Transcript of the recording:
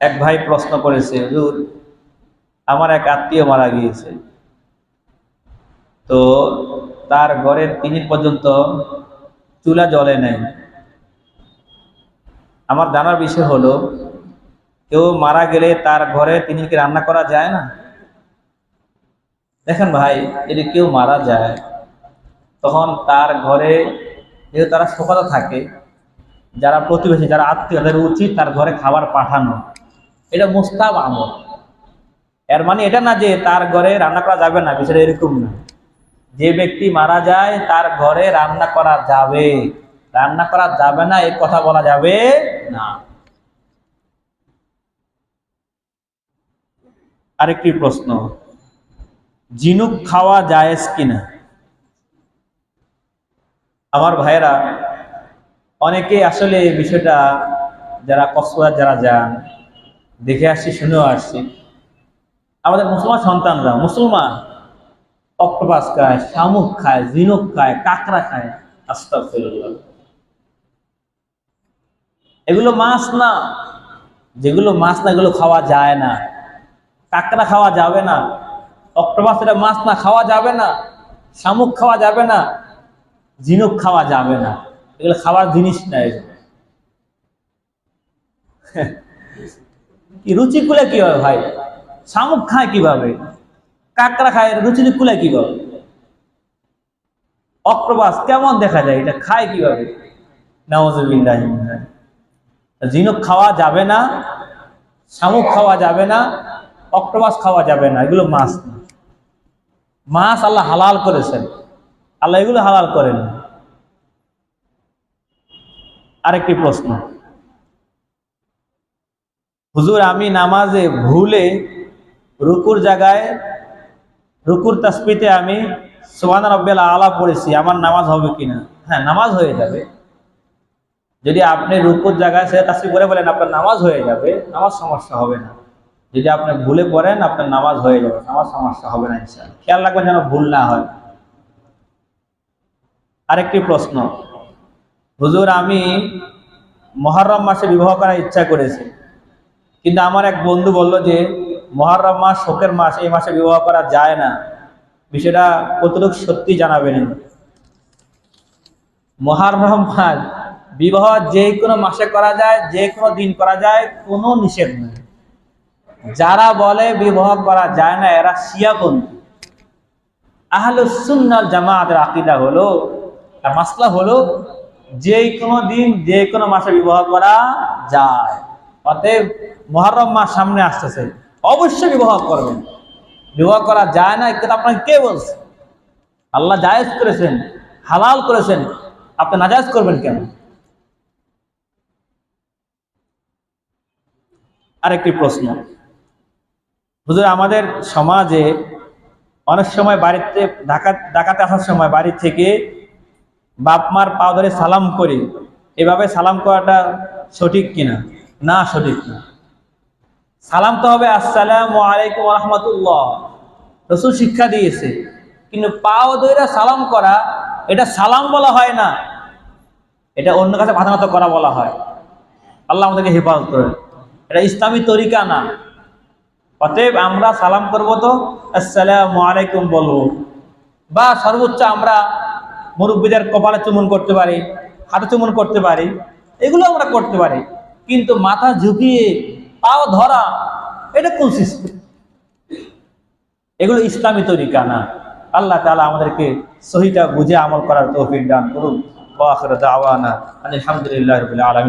এক ভাই প্রশ্ন করেছে, হুজুর, আমার এক আত্মীয় মারা গিয়েছে। তো তার ঘরের তিনদিন পর্যন্ত চুলা জ্বলে নেই। আমার জানার বিষয় হলো, কেউ মারা গেলে তার ঘরে তিনি কি রান্না করা যায় না? দেখেন ভাই, যদি কেউ মারা যায়, তখন তার ঘরে যেহেতু তারা সকালে থাকে, যারা প্রতিবেশী, যারা আত্মীয়, তাদের উচিত তার ঘরে খাবার পাঠানো। এটা মুস্তাব আমল। এর মানে এটা না যে তার ঘরে রান্না করা যাবে না, বিষয়টা এরকম না। যে ব্যক্তি মারা যায়, তার ঘরে রান্না করা যাবে। রান্না করা যাবে না এই কথা বলা যাবে না। আরেকটি প্রশ্ন জিনুক খাওয়া জায়েজ কিনা? আমার ভাইয়েরা অনেকে আসলে বিষয়টা, যারা কক্সবাজার যারা যান দেখে আসছি, শুনেও আসছি। আমাদের মুসলমান সন্তানরা, মুসলমান অক্টোপাস খায়, শামুক খায় জিনুক খায়, কাঁকড়া খায়, আস্তাগফিরুল্লাহ। এগুলো মাছ না। যেগুলো মাছ না, এগুলো খাওয়া যায় না। কাঁকড়া খাওয়া যাবে না। অক্টোপাস এটা মাছ না, খাওয়া যাবে না। শামুক খাওয়া যাবে না। জিনুক খাওয়া যাবে না। এগুলো খাওয়ার জিনিস না এগুলো। কি রুচি কুলে কীভাবে ভাই? শামুক খায় কীভাবে? কাঁকড়া খায় রুচি কুলে কীভাবে? অক্টোপাস কেমন দেখা যায়? এটা খায় কীভাবে? নওয়াজবিল্লাহ ঝিনুক খাওয়া যাবে না, শামুক খাওয়া যাবে না, অক্টোপাস খাওয়া যাবে না, এগুলো মাছ মাছ আল্লাহ হালাল করেছেন। আল্লাহ এগুলো হালাল করেন। আরেকটি প্রশ্ন। হুজুর, আমি নামাজে ভুলে রুকুর জায়গায়, রুকুর তাসপিতে আমি সোহান রব্বেল আলা পড়েছি, আমার নামাজ হবে কিনা? হ্যাঁ নামাজ হয়ে যাবে। যদি আপনি রুকুর জায়গায় সে তাসবি করে বলেন, আপনার নামাজ হয়ে যাবে, নামাজ সমস্যা হবে না। যদি আপনি ভুলে পড়েন, আপনার নামাজ হয়ে যাবে, নামাজ সমস্যা হবে না ইনশাআল্লাহ। খেয়াল রাখবেন যেন ভুল না হয়। আরেকটি প্রশ্ন, হুজুর, আমি মহরম মাসে বিবাহ করার ইচ্ছা করেছি। কিন্তু আমার এক বন্ধু বলল যে, মহরম মাস, শোকের মাস, এই মাসে বিবাহ করা যায় না। বিষয়টা কতটুকু সত্যি জানাবেন? মহরম মাস, বিবাহ যে কোনো মাসে করা যায়, যে কোনো দিন করা যায়, কোনো নিষেধ নেই। যারা বলে বিবাহ করা যায় না, এরা শিয়াপন্থী আহলুসুন্নাল জামাতের আকিদা হলো মাসলা হলো, যে কোনো দিন, যে কোনো মাসে বিবাহ করা যায়। অতএব মহরম মাস সামনে আসতেছে। অবশ্যই বিবাহ করবেন। বিবাহ করা যায় না এটা আপনাকে কে বলছে? আল্লাহ জায়েজ করেছেন, হালাল করেছেন। আপনি নাজায়েজ করবেন কেন? আরেকটি প্রশ্ন। হুজুর, আমাদের সমাজে অনেক সময় বাড়িতে, ঢাকা, ঢাকাতে আসার সময় বাড়ি থেকে বাপ মার পা ধরে সালাম করি। এভাবে সালাম করাটা সঠিক কিনা? না, সঠিক না। সালাম তো হবে, আসসালাম আলাইকুম রহমতুল্লাহ। রসুল শিক্ষা দিয়েছে, কিন্তু পাও ধরে সালাম করা, এটা সালাম বলা হয় না। এটা অন্য কাছে মাথা করা বলা হয়। আল্লাহ আমাদেরকে হেফাজত করে এটা ইসলামী তরিকা না। অতএব আমরা সালাম করব তো, আসসালাম আলাইকুম বলব। বা সর্বোচ্চ আমরা মুরব্বীদের কপালে চুমন করতে পারি, হাতে চুমন করতে পারি, এগুলো আমরা করতে পারি। কিন্তু মাথা ঝুঁকিয়ে পাও ধরা, এটা কোন সিস্টেম এগুলো ইসলামী তরিকা না। আল্লাহ তালা আমাদেরকে সহিটা বুঝে আমল করার তৌফিক দান করুন। আলহামদুলিল্লাহ আলমী